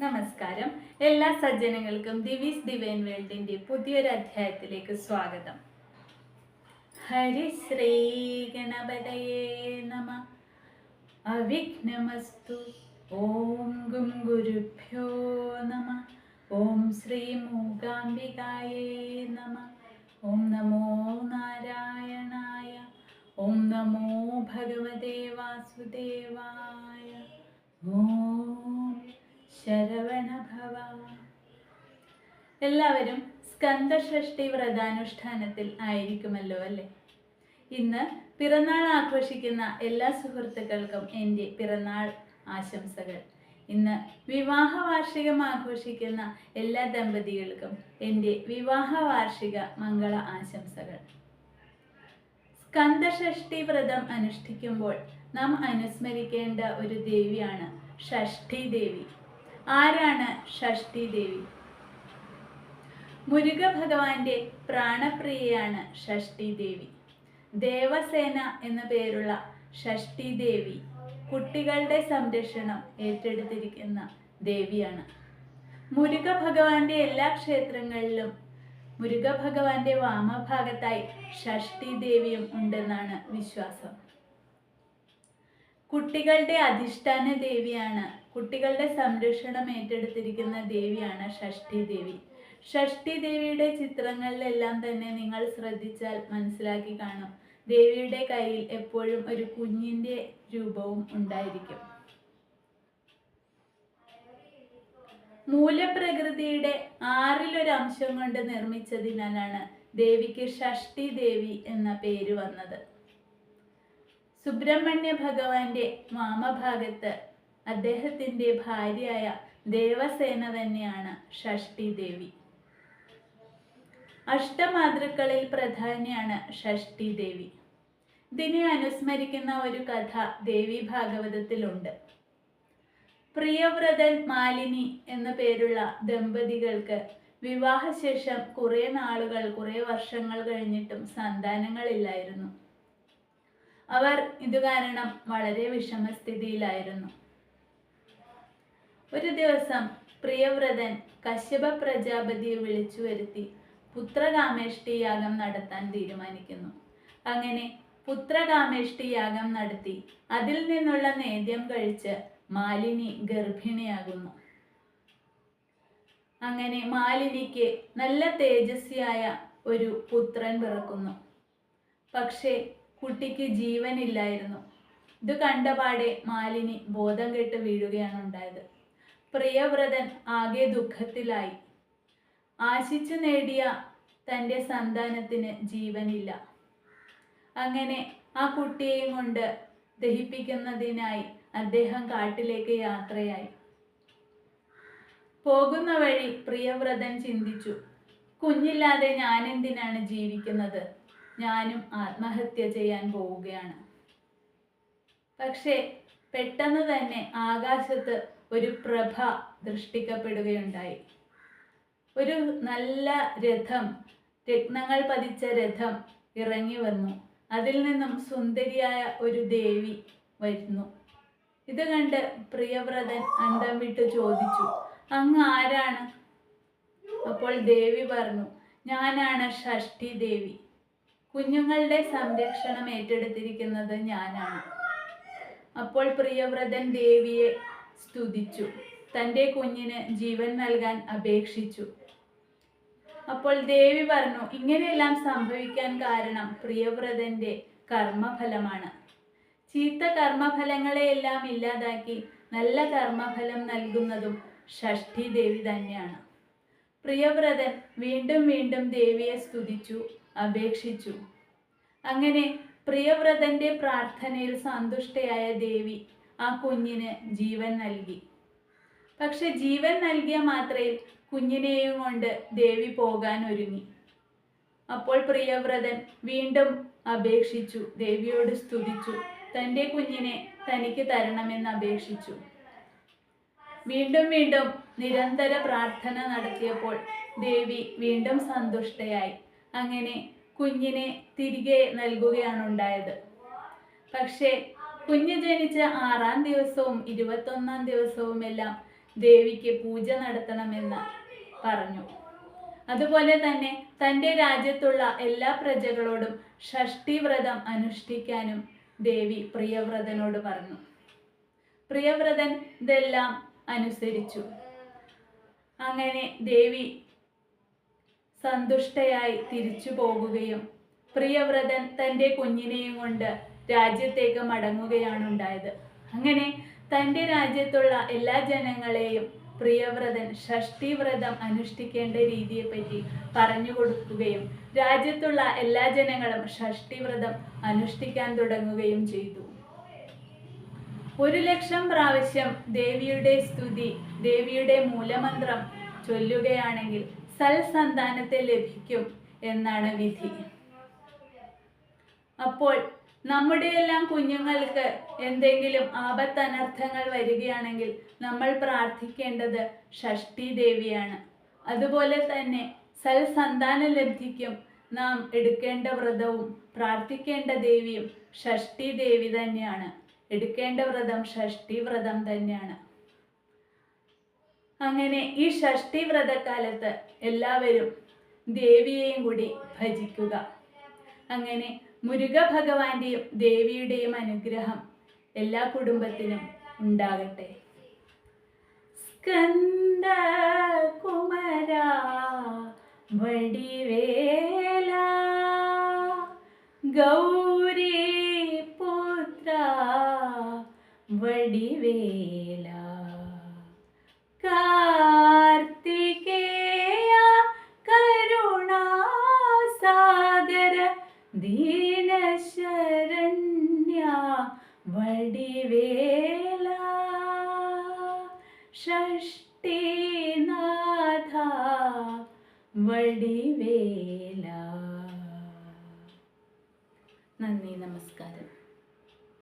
നമസ്കാരം. എല്ലാ സജ്ജനങ്ങൾക്കും ദിവീസ് ദിവേൻ വേൾഡിന്റെ പുതിയൊരു അധ്യായത്തിലേക്ക് സ്വാഗതം. ഹരിശ്രീ ഗണപതയേ നമ. അവിഘ്നമസ്തു. ഓം ഗും ഗുരുഭ്യോ നമ. ഓം ശ്രീ മൂകാംബികായേ നമ. ഓം നമോ നാരായണായ. ഓം നമോ ഭഗവതേ വാസുദേവായ. ഓം ശരവണഭവ. എല്ലാവരും സ്കന്ദഷഷ്ടി വ്രതാനുഷ്ഠാനത്തിൽ ആയിരിക്കുമല്ലോ അല്ലേ? ഇന്ന് പിറന്നാൾ ആഘോഷിക്കുന്ന എല്ലാ സുഹൃത്തുക്കൾക്കും എന്റെ പിറന്നാൾ ആശംസകൾ. ഇന്ന് വിവാഹ വാർഷികം ആഘോഷിക്കുന്ന എല്ലാ ദമ്പതികൾക്കും എന്റെ വിവാഹ വാർഷിക മംഗള ആശംസകൾ. സ്കന്ദഷഷ്ടി വ്രതം അനുഷ്ഠിക്കുമ്പോൾ നാം അനുസ്മരിക്കേണ്ട ഒരു ദേവിയാണ് ഷഷ്ഠി ദേവി. ആരാണ് ഷഷ്ടി ദേവി? മുരുക ഭഗവാന്റെ പ്രാണപ്രിയയാണ് ഷഷ്ടി ദേവി. ദേവസേന എന്ന പേരുള്ള ഷഷ്ടി ദേവി കുട്ടികളുടെ സംരക്ഷണം ഏറ്റെടുത്തിരിക്കുന്ന ദേവിയാണ്. മുരുക ഭഗവാന്റെ എല്ലാ ക്ഷേത്രങ്ങളിലും മുരുക ഭഗവാന്റെ വാമഭാഗത്തായി ഷഷ്ടി ദേവിയും ഉണ്ടെന്നാണ് വിശ്വാസം. കുട്ടികളുടെ അധിഷ്ഠാന ദേവിയാണ് കുട്ടികളുടെ സംരക്ഷണം ഏറ്റെടുത്തിരിക്കുന്ന ദേവിയാണ് ഷഷ്ഠി ദേവി. ഷഷ്ഠി ദേവിയുടെ ചിത്രങ്ങളിലെല്ലാം തന്നെ നിങ്ങൾ ശ്രദ്ധിച്ചാൽ മനസ്സിലാക്കി കാണും. ദേവിയുടെ കയ്യിൽ എപ്പോഴും ഒരു കുഞ്ഞിന്റെ രൂപവും ഉണ്ടായിരിക്കും. മൂലപ്രകൃതിയുടെ ആറിലൊരു അംശം കൊണ്ട് നിർമ്മിച്ചതിനാലാണ് ദേവിക്ക് ഷഷ്ടി ദേവി എന്ന പേര് വന്നത്. സുബ്രഹ്മണ്യ ഭഗവാന്റെ വാമഭാഗത്ത് അദ്ദേഹത്തിന്റെ ഭാര്യയായ ദേവസേന തന്നെയാണ് ഷഷ്ടി ദേവി. അഷ്ടമാതൃക്കളിൽ പ്രധാനിയാണ് ഷഷ്ടി ദേവി. ഇതിനെ അനുസ്മരിക്കുന്ന ഒരു കഥ ദേവി ഭാഗവതത്തിലുണ്ട്. പ്രിയവ്രതൻ മാലിനി എന്ന പേരുള്ള ദമ്പതികൾക്ക് വിവാഹശേഷം കുറെ നാളുകൾ കുറെ വർഷങ്ങൾ കഴിഞ്ഞിട്ടും സന്താനങ്ങളില്ലായിരുന്നു. അവർ ഇത് കാരണം വളരെ വിഷമസ്ഥിതിയിലായിരുന്നു. ഒരു ദിവസം പ്രിയവ്രതൻ കശ്യപ പ്രജാപതിയെ വിളിച്ചു വരുത്തി പുത്രകാമേഷ്ടി യാഗം നടത്താൻ തീരുമാനിക്കുന്നു. അങ്ങനെ പുത്രകാമേഷ്ടി യാഗം നടത്തി അതിൽ നിന്നുള്ള നേദ്യം കഴിച്ച് മാലിനി ഗർഭിണിയാകുന്നു. അങ്ങനെ മാലിനിക്ക് നല്ല തേജസ്വിയായ ഒരു പുത്രൻ പിറക്കുന്നു. പക്ഷേ കുട്ടിക്ക് ജീവനില്ലായിരുന്നു. ഇത് കണ്ടപാടെ മാലിനി ബോധം കെട്ട് വീഴുകയാണ് ഉണ്ടായത്. പ്രിയവ്രതൻ ആകെ ദുഃഖത്തിലായി. ആശിച്ചു നേടിയ തന്റെ സന്താനത്തിന് ജീവനില്ല. അങ്ങനെ ആ കുട്ടിയെയും കൊണ്ട് ദഹിപ്പിക്കുന്നതിനായി അദ്ദേഹം കാട്ടിലേക്ക് യാത്രയായി. പോകുന്ന വഴി പ്രിയവ്രതൻ ചിന്തിച്ചു കുഞ്ഞില്ലാതെ ഞാൻ എന്തിനാണ് ജീവിക്കുന്നത്? ഞാനും ആത്മഹത്യ ചെയ്യാൻ പോവുകയാണ്. പക്ഷേ പെട്ടെന്ന് തന്നെ ആകാശത്ത് ഒരു പ്രഭ ദൃഷ്ടിക്കപ്പെടുകയുണ്ടായി. ഒരു നല്ല രഥം രത്നങ്ങൾ പതിച്ച രഥം ഇറങ്ങി വന്നു. അതിൽ നിന്നും സുന്ദരിയായ ഒരു ദേവി വരുന്നു. ഇത് കണ്ട് പ്രിയവ്രതൻ അന്തം വിട്ട് ചോദിച്ചു അങ്ങ് ആരാണ്? അപ്പോൾ ദേവി പറഞ്ഞു ഞാനാണ് ഷഷ്ഠി ദേവി. കുഞ്ഞുങ്ങളുടെ സംരക്ഷണം ഏറ്റെടുത്തിരിക്കുന്നത് ഞാനാണ്. അപ്പോൾ പ്രിയവ്രതൻ ദേവിയെ സ്തുതിച്ചു. തന്റെ കുഞ്ഞിന് ജീവൻ നൽകാൻ അപേക്ഷിച്ചു. അപ്പോൾ ദേവി പറഞ്ഞു ഇങ്ങനെയെല്ലാം സംഭവിക്കാൻ കാരണം പ്രിയവ്രതന്റെ കർമ്മഫലമാണ്. ചീത്ത കർമ്മഫലങ്ങളെയെല്ലാം ഇല്ലാതാക്കി നല്ല കർമ്മഫലം നൽകുന്നതും ഷഷ്ഠി ദേവി തന്നെയാണ്. പ്രിയവ്രതൻ വീണ്ടും വീണ്ടും ദേവിയെ സ്തുതിച്ചു അപേക്ഷിച്ചു. അങ്ങനെ പ്രിയവ്രതന്റെ പ്രാർത്ഥനയിൽ സന്തുഷ്ടയായ ദേവി ആ കുഞ്ഞിന് ജീവൻ നൽകി. പക്ഷെ ജീവൻ നൽകിയ മാത്രയിൽ കുഞ്ഞിനെയും കൊണ്ട് ദേവി പോകാൻ ഒരുങ്ങി. അപ്പോൾ പ്രിയവ്രതൻ വീണ്ടും അപേക്ഷിച്ചു ദേവിയോട് സ്തുതിച്ചു തന്റെ കുഞ്ഞിനെ തനിക്ക് തരണമെന്ന് അപേക്ഷിച്ചു. വീണ്ടും വീണ്ടും നിരന്തര പ്രാർത്ഥന നടത്തിയപ്പോൾ ദേവി വീണ്ടും സന്തുഷ്ടയായി. അങ്ങനെ കുഞ്ഞിനെ തിരികെ നൽകുകയാണ് ഉണ്ടായത് പക്ഷേ കുഞ്ഞ് ജനിച്ച ആറാം ദിവസവും ഇരുപത്തൊന്നാം ദിവസവും എല്ലാം ദേവിക്ക് പൂജ നടത്തണമെന്ന് പറഞ്ഞു. അതുപോലെ തന്നെ തന്റെ രാജ്യത്തുള്ള എല്ലാ പ്രജകളോടും ഷഷ്ടി വ്രതം അനുഷ്ഠിക്കാനും ദേവി പ്രിയവ്രതനോട് പറഞ്ഞു. പ്രിയവ്രതൻ ഇതെല്ലാം അനുസരിച്ചു. അങ്ങനെ ദേവി സന്തുഷ്ടയായി തിരിച്ചു പോകുകയും പ്രിയവ്രതൻ തന്റെ കുഞ്ഞിനെയും കൊണ്ട് രാജ്യത്തേക്ക് മടങ്ങുകയാണ് ഉണ്ടായത്. അങ്ങനെ തന്റെ രാജ്യത്തുള്ള എല്ലാ ജനങ്ങളെയും പ്രിയവ്രതൻ ഷഷ്ടി വ്രതം അനുഷ്ഠിക്കേണ്ട രീതിയെപ്പറ്റി പറഞ്ഞു കൊടുക്കുകയും രാജ്യത്തുള്ള എല്ലാ ജനങ്ങളും ഷഷ്ടി വ്രതം അനുഷ്ഠിക്കാൻ തുടങ്ങുകയും ചെയ്തു. ഒരു ലക്ഷം പ്രാവശ്യം ദേവിയുടെ സ്തുതി ദേവിയുടെ മൂലമന്ത്രം ചൊല്ലുകയാണെങ്കിൽ സൽസന്താനത്തെ ലഭിക്കും എന്നാണ് വിധി. അപ്പോൾ നമ്മുടെ എല്ലാം കുഞ്ഞുങ്ങൾക്ക് എന്തെങ്കിലും ആപത്തനർത്ഥങ്ങൾ വരികയാണെങ്കിൽ നമ്മൾ പ്രാർത്ഥിക്കേണ്ടത് ഷഷ്ടി ദേവിയാണ്. അതുപോലെ തന്നെ സൽസന്താന ലബ്ധിക്കും നാം എടുക്കേണ്ട വ്രതവും പ്രാർത്ഥിക്കേണ്ട ദേവിയും ഷഷ്ടി ദേവി തന്നെയാണ്. എടുക്കേണ്ട വ്രതം ഷഷ്ടി വ്രതം തന്നെയാണ്. അങ്ങനെ ഈ ഷഷ്ടി വ്രതകാലത്ത് എല്ലാവരും ദേവിയെയും കൂടി ഭജിക്കുക. അങ്ങനെ മുരുക ഭഗവാന്റെയും ദേവിയുടെയും അനുഗ്രഹം എല്ലാ കുടുംബത്തിനും ഉണ്ടാകട്ടെ. സ്കന്ദ കുമര വടിവേല ഗൗരി ഷഷ്ടിനാഥ വടിവേല നന്ദി നമസ്കാരം.